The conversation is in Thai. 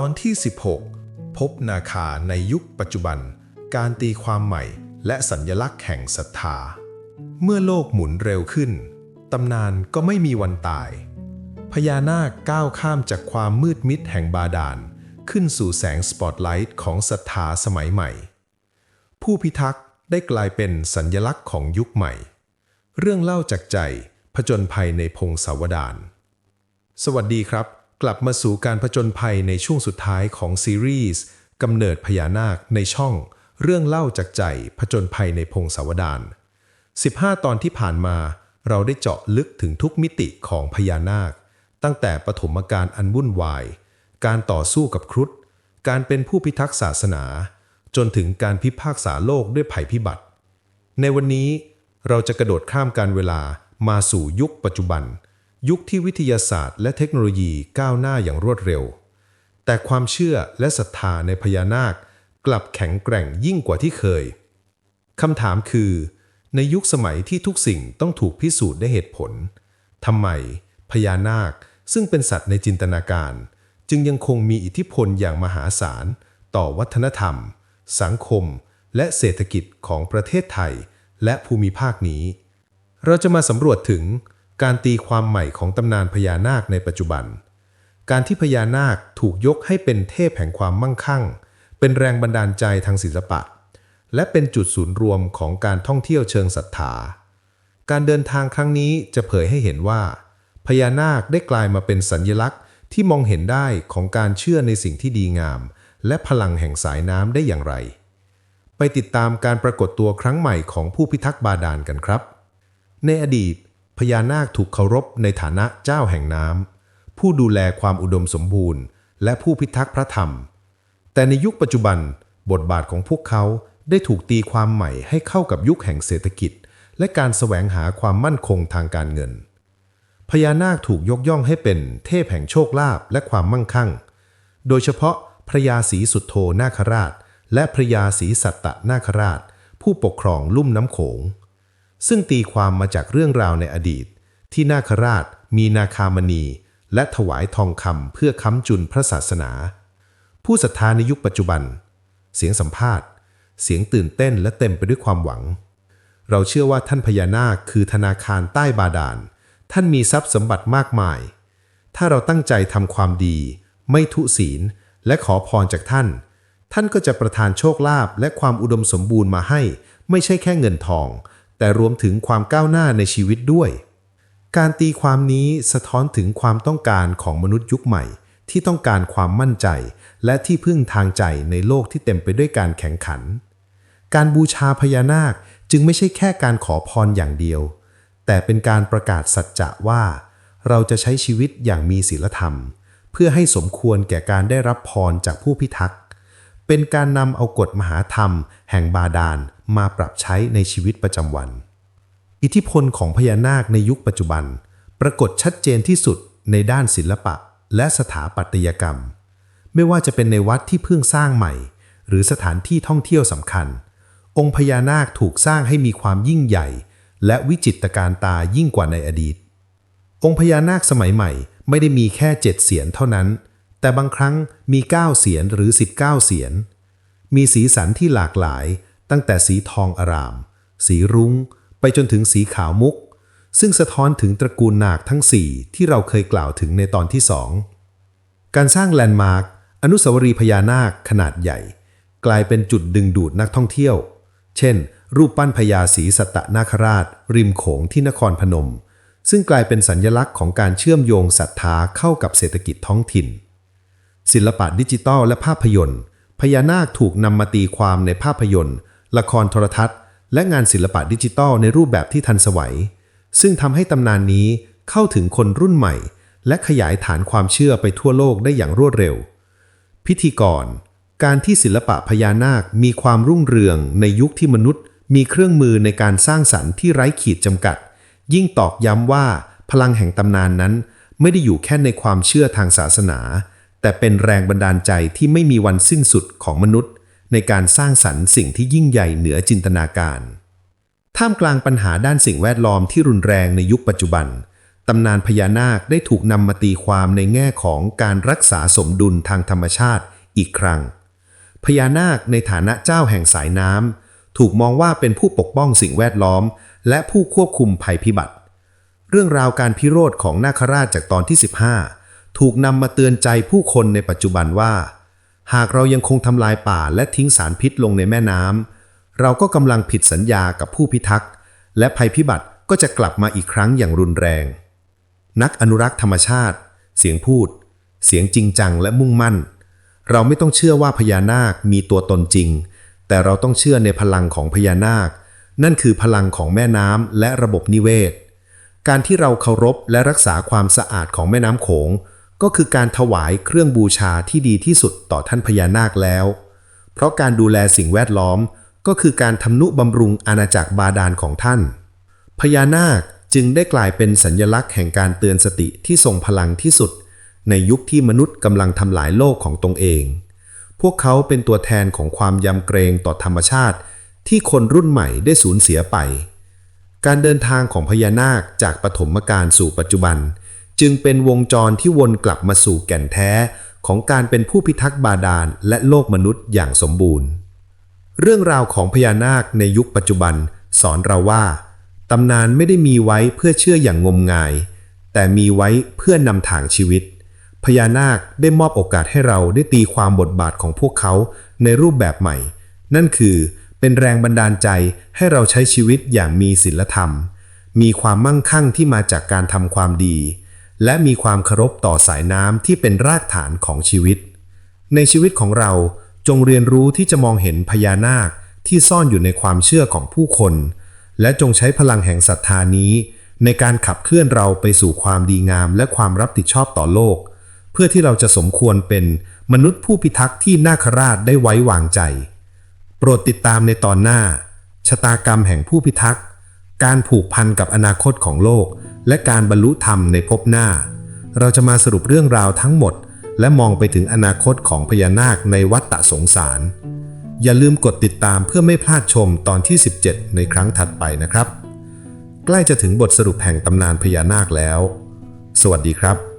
ตอนที่ 16 พบนาคาในยุคปัจจุบัน การตีความใหม่และสัญญลักษณ์แห่งศรัทธา เมื่อโลกหมุนเร็วขึ้น ตำนานก็ไม่มีวันตาย พญานาคก้าวข้ามจากความมืดมิดแห่งบาดาล ขึ้นสู่แสงสปอตไลท์ของศรัทธาสมัยใหม่ ผู้พิทักษ์ได้กลายเป็นสัญญลักษณ์ของยุคใหม่ เรื่องเล่าจากใจผจญภัยในพงศาวดารสวัสดีครับ กลับมาสู่การผจญภัยในช่วงสุดท้ายของซีรีส์กำเนิดพญานาคในช่อง เรื่องเล่าจากใจผจญภัยในพงศาวดาร 15 ตอนที่ผ่านมาเราได้เจาะลึกถึงทุกมิติของพญานาค ตั้งแต่ปฐมกาลอันวุ่นวาย การต่อสู้กับครุฑการเป็นผู้พิทักษ์ศาสนา จนถึงการพิพากษาโลกด้วยภัยพิบัติ ในวันนี้เราจะกระโดดข้ามการเวลามาสู่ยุคปัจจุบัน ยุคที่วิทยาศาสตร์และเทคโนโลยีก้าวหน้าอย่างรวดเร็ว แต่ความเชื่อและศรัทธาในพญานาคกลับแข็งแกร่งยิ่งกว่าที่เคยคำถามคือ ในยุคสมัยที่ทุกสิ่งต้องถูกพิสูจน์ได้เหตุผลทำไมพญานาคซึ่งเป็นสัตว์ในจินตนาการ จึงยังคงมีอิทธิพลอย่างมหาศาล ต่อวัฒนธรรม สังคม และเศรษฐกิจของประเทศไทย และภูมิภาคนี้ เราจะมาสำรวจถึง การตีความใหม่ของตำนานพญานาคในปัจจุบัน การที่พญานาคถูกยกให้เป็นเทพแห่งความมั่งคั่ง เป็นแรงบันดาลใจทางศิลปะ และเป็นจุดศูนย์รวมของการท่องเที่ยวเชิงศรัทธา การเดินทางครั้งนี้จะเผยให้เห็นว่า พญานาคได้กลายมาเป็นสัญญลักษณ์ที่มองเห็นได้ของการเชื่อในสิ่งที่ดีงาม และพลังแห่งสายน้ำได้อย่างไร ไปติดตามการปรากฏตัวครั้งใหม่ของผู้พิทักษ์บาดาลกันครับ ในอดีต พญานาคถูกเคารพในฐานะเจ้าแห่งน้ำผู้ดูแลความอุดมสมบูรณ์ และผู้พิทักษ์พระธรรม แต่ในยุคปัจจุบันบทบาทของพวกเขาได้ถูกตีความใหม่ให้เข้ากับยุคแห่งเศรษฐกิจ และการแสวงหาความมั่นคงทางการเงิน พญานาคถูกยกย่องให้เป็นเทพแห่งโชคลาภและความมั่งคั่ง โดยเฉพาะพระยาศรีสุดโธนาคราช และพระยาศรีสัตตนาคราช ผู้ปกครองลุ่มน้ำโขง ซึ่งตีความมาจากเรื่องราวในอดีต ที่นาคราชมีนาคามณี และถวายทองคำเพื่อค้ำจุนพระศาสนา ผู้ศรัทธาในยุคปัจจุบัน เสียงสัมภาษณ์ เสียงตื่นเต้นและเต็มไปด้วยความหวัง เราเชื่อว่าท่านพญานาคคือธนาคารใต้บาดาล ท่านมีทรัพย์สมบัติมากมาย ถ้าเราตั้งใจทำความดี ไม่ทุศีล และขอพรจากท่าน ท่านก็จะประทานโชคลาภและความอุดมสมบูรณ์มาให้ ไม่ใช่แค่เงินทอง แต่รวมถึงความก้าวหน้าในชีวิตด้วย การตีความนี้สะท้อนถึงความต้องการของมนุษย์ยุคใหม่ ที่ต้องการความมั่นใจ และที่พึ่งทางใจในโลกที่เต็มไปด้วยการแข่งขัน การบูชาพญานาคจึงไม่ใช่แค่การขอพรอย่างเดียว แต่เป็นการประกาศสัจจะว่า เราจะใช้ชีวิตอย่างมีศีลธรรม เพื่อให้สมควรแก่การได้รับพรจากผู้พิทักษ์ เป็นการนำเอากฎมหาธรรม แห่งบาดาลมาปรับใช้ในชีวิตประจำวัน อิทธิพลของพญานาคในยุคปัจจุบัน ปรากฏชัดเจนที่สุดในด้านศิลปะและสถาปัตยกรรม ไม่ว่าจะเป็นในวัดที่เพิ่งสร้างใหม่ หรือสถานที่ท่องเที่ยวสำคัญ องค์พญานาคถูกสร้างให้มีความยิ่งใหญ่ และวิจิตรการตายิ่งกว่าในอดีต องค์พญานาคสมัยใหม่ไม่ได้มีแค่เจ็ดเสียนเท่านั้น แต่บางครั้งมี 9 เสียนหรือ 19 เสียน มีสีสันที่หลากหลาย ตั้งแต่สีทองอาราม สีรุง้ง ไปจนถึงสีขาวมุก ซึ่งสะท้อนถึงตระกูลนาคทั้ง 4 ที่เราเคยกล่าวถึงในตอนที่ 2 การสร้างแลนด์มาร์คอนุสาวรีย์พญานาคขนาดใหญ่ กลายเป็นจุดดึงดูดนักท่องเที่ยว เช่น รูปปั้นพญาศรีสัตนาคราช ริมโขงที่นครพนม ซึ่งกลายเป็นสัญญลักษณ์ของการเชื่อมโยงศรัทธาเข้ากับเศรษฐกิจท้องถิ่น ศิลปะดิจิทัลและภาพยนตร์ พญานาคถูกนำมาตีความในภาพยนตร์ ละครโทรทัศน์ และงานศิลปะดิจิทัลในรูปแบบที่ทันสมัย ซึ่งทำให้ตำนานนี้เข้าถึงคนรุ่นใหม่ และขยายฐานความเชื่อไปทั่วโลกได้อย่างรวดเร็ว พิธีกร การที่ศิลปะพญานาคมีความรุ่งเรืองในยุคที่มนุษย์ มีเครื่องมือในการสร้างสรรค์ที่ไร้ขีดจำกัด ยิ่งตอกย้ำว่าพลังแห่งตำนานนั้น ไม่ได้อยู่แค่ในความเชื่อทางศาสนา แต่เป็นแรงบันดาลใจที่ไม่มีวันสิ้นสุดของมนุษย์ ในการสร้างสรรค์สิ่งที่ยิ่งใหญ่เหนือจินตนาการ ท่ามกลางปัญหาด้านสิ่งแวดล้อมที่รุนแรงในยุคปัจจุบัน ตำนานพญานาคได้ถูกนำมาตีความในแง่ของการรักษาสมดุลทางธรรมชาติอีกครั้ง พญานาคในฐานะเจ้าแห่งสายน้ำถูกมองว่าเป็นผู้ปกป้องสิ่งแวดล้อม และผู้ควบคุมภัยพิบัติ เรื่องราวการพิโรธของนาคราชจากตอนที่ 15 ถูกนำมาเตือนใจผู้คนในปัจจุบันว่า หากเรายังคงทำลายป่าและทิ้งสารพิษลงในแม่น้ำเราก็กำลังผิดสัญญากับผู้พิทักษ์ และภัยพิบัติก็จะกลับมาอีกครั้งอย่างรุนแรง นักอนุรักษ์ธรรมชาติ เสียงพูด เสียงจริงจังและมุ่งมั่น เราไม่ต้องเชื่อว่าพญานาคมีตัวตนจริง แต่เราต้องเชื่อในพลังของพญานาค นั่นคือพลังของแม่น้ำและระบบนิเวศ การที่เราเคารพและรักษาความสะอาดของแม่น้ำโขง ก็คือการถวายเครื่องบูชาที่ดีที่สุดต่อท่านพญานาคแล้ว เพราะการดูแลสิ่งแวดล้อมก็คือการทำนุบำรุงอาณาจักรบาดาลของท่าน พญานาคจึงได้กลายเป็นสัญลักษณ์แห่งการเตือนสติที่ทรงพลังที่สุด ในยุคที่มนุษย์กำลังทำลายโลกของตนเอง พวกเขาเป็นตัวแทนของความยำเกรงต่อธรรมชาติ ที่คนรุ่นใหม่ได้สูญเสียไป การเดินทางของพญานาคจากปฐมกาลสู่ปัจจุบัน จึงเป็นวงจรที่วนกลับมาสู่แก่นแท้ของการเป็นผู้พิทักษ์บาดาลและโลกมนุษย์อย่างสมบูรณ์ เรื่องราวของพญานาคในยุคปัจจุบันสอนเราว่า ตำนานไม่ได้มีไว้เพื่อเชื่ออย่างงมงาย แต่มีไว้เพื่อนำทางชีวิต พญานาคได้มอบโอกาสให้เราได้ตีความบทบาทของพวกเขาในรูปแบบใหม่ นั่นคือเป็นแรงบันดาลใจให้เราใช้ชีวิตอย่างมีศีลธรรม มีความมั่งคั่งที่มาจากการทำความดี และมีความเคารพต่อสายน้ำที่เป็นรากฐานของชีวิต ในชีวิตของเราจงเรียนรู้ที่จะมองเห็นพญานาคที่ซ่อนอยู่ในความเชื่อของผู้คน และจงใช้พลังแห่งศรัทธานี้ ในการขับเคลื่อนเราไปสู่ความดีงามและความรับผิดชอบต่อโลก เพื่อที่เราจะสมควรเป็นมนุษย์ผู้พิทักษ์ที่นาคราชได้ไว้วางใจ โปรดติดตามในตอนหน้า ชะตากรรมแห่งผู้พิทักษ์ การผูกพันกับอนาคตของโลก และการบรรลุธรรมในภพหน้า เราจะมาสรุปเรื่องราวทั้งหมด และมองไปถึงอนาคตของพญานาคในวัฏฏะสงสาร อย่าลืมกดติดตามเพื่อไม่พลาดชมตอนที่ 17 ในครั้งถัดไปนะครับ ใกล้จะถึงบทสรุปแห่งตำนานพญานาคแล้ว สวัสดีครับ